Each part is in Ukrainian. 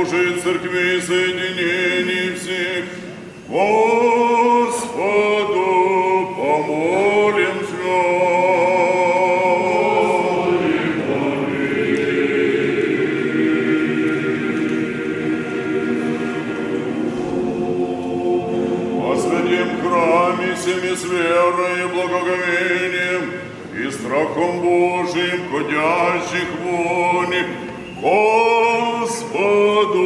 Божией Церкви, соединений всех, Господу помолимся. Всеми с верой и благоговением и страхом Божиим, ходящих вони, Господу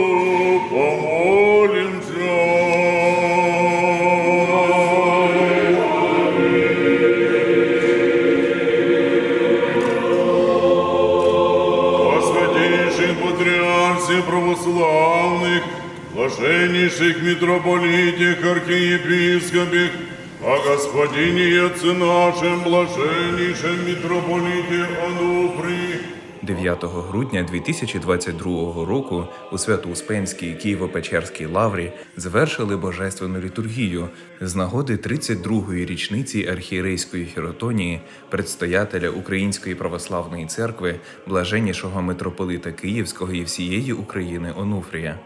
помолимся. О святейших патриарсе православных, блаженнейших митрополитах, архиепископах, о Господине и Отце нашем, блаженнейшем митрополите Ануфрии, 9 грудня 2022 року у Свято-Успенській Києво-Печерській лаврі завершили божественну літургію з нагоди 32-ї річниці архієрейської хіротонії предстоятеля Української православної церкви, блаженнішого митрополита Київського і всієї України Онуфрія.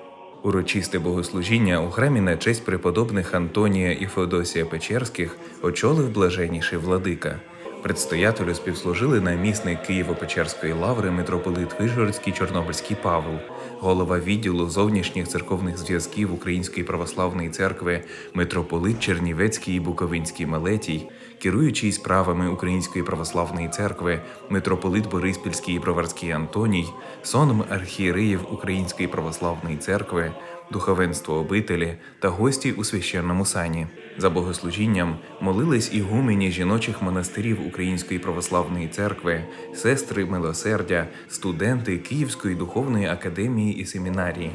Урочисте богослужіння у храмі на честь преподобних Антонія і Феодосія Печерських очолив блаженніший владика. Предстоятелю співслужили намісник Києво-Печерської лаври митрополит Вишгородський Чорнобильський Павел, голова відділу зовнішніх церковних зв'язків Української православної церкви, митрополит Чернівецький і Буковинський Мелетій, керуючий справами Української православної церкви, митрополит Бориспільський і Броварський Антоній, соном архієреїв Української православної церкви, духовенство обителі та гості у священному сані. За богослужінням молились і гумені жіночих монастирів Української православної церкви, сестри милосердя, студенти Київської духовної академії і семінарії.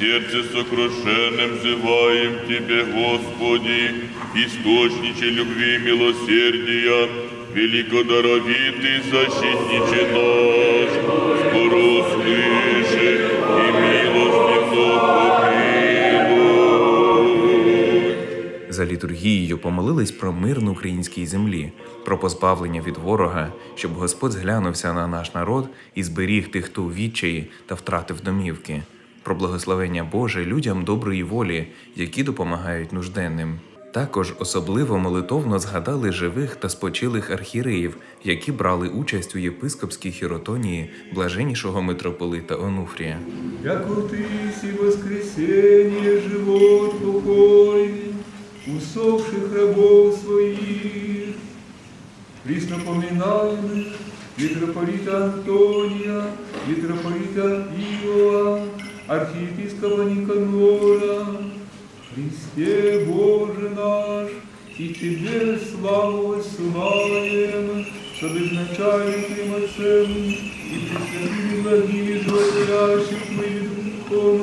сердце сокрушенным взываем Тебе, Господи, источниче любви и милосердия, великодаровитый защитниче наш, скоро услыши и милостивно помилуй. За літургією помолились про мир на українській землі, про позбавлення від ворога, щоб Господь зглянувся на наш народ і зберіг тих, хто у відчаї та втратив домівки, про благословення Боже людям доброї волі, які допомагають нужденним. Також особливо молитовно згадали живих та спочилих архіреїв, які брали участь у єпископській хіротонії блаженнішого митрополита Онуфрія. Яко ты си воскресенье живот покойный, усопших рабов своих, Христопоминаемых, митрополита Антония, митрополита Иова, архиепископа Никанора, Христе Боже наш, и Тебе славу высылаем, со безначальным Отцем и пресвятым благими животворящим Твоим Духом,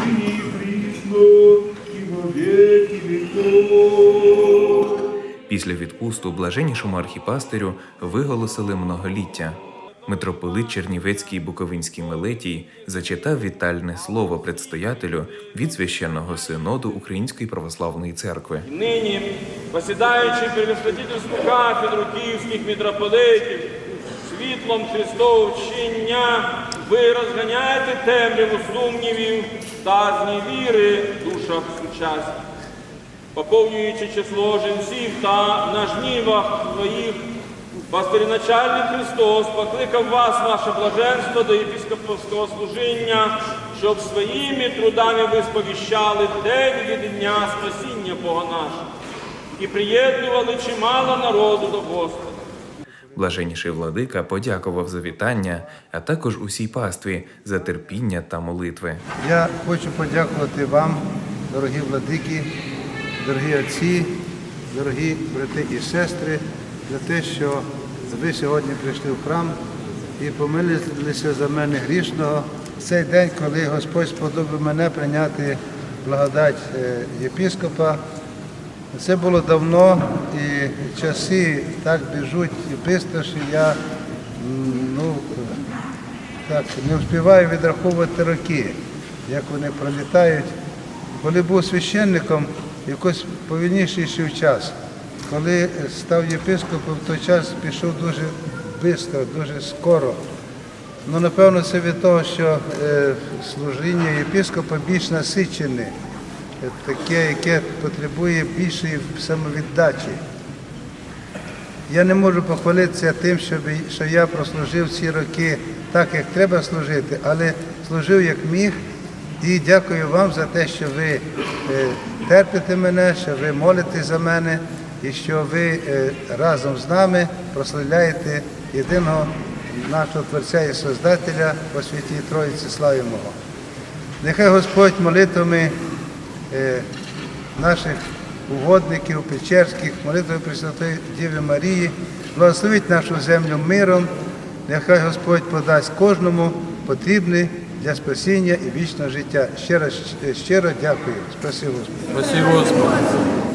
ныне и присно, и во веки веков. Після відпусту блаженнішому архіпастирю виголосили многоліття. Митрополит Чернівецький Буковинський Мелетій зачитав вітальне слово предстоятелю від священного синоду Української православної церкви. Нині, посідаючи первосвятительську кафедру київських митрополитів, світлом Христового вчення, ви розганяєте темряву сумнівів та зневіри в душах сучасних, поповнюючи число жінців та на жнівах своїх, пастиріначальник Христос покликав вас, ваше блаженство, до єпископського служіння, щоб своїми трудами ви сповіщали день від дня спасіння Бога нашого і приєднували чимало народу до Господа. Блаженніший владика подякував за вітання, а також усій пастві за терпіння та молитви. Я хочу подякувати вам, дорогі владики, дорогі отці, дорогі брати і сестри, за те, що ви сьогодні прийшли в храм і помилилися за мене грішного. Цей день, коли Господь сподобав мене прийняти благодать е, єпіскопа, це було давно, і часи так біжуть і швидко, що я ну, так, не встигаю відраховувати роки, як вони пролітають. Коли був священником, якось повільніший час. Коли став єпископом, в той час пішов дуже швидко, дуже скоро. Ну, напевно, це від того, що е, служіння єпископа більш насичене, е, таке, яке потребує більшої самовіддачі. Я не можу похвалитися тим, що, я прослужив ці роки так, як треба служити, але служив як міг. І дякую вам за те, що ви е, терпите мене, що ви молитесь за мене і що ви е, разом з нами прославляєте єдиного нашого Творця і Создателя по святій Троїці славимо. Нехай Господь молитвами е, наших угодників, печерських, молитвами Пресвятої Діви Марії, благословить нашу землю миром. Нехай Господь подасть кожному потрібне для спасіння і вічного життя. Щиро, щиро дякую. Спасибо Господь.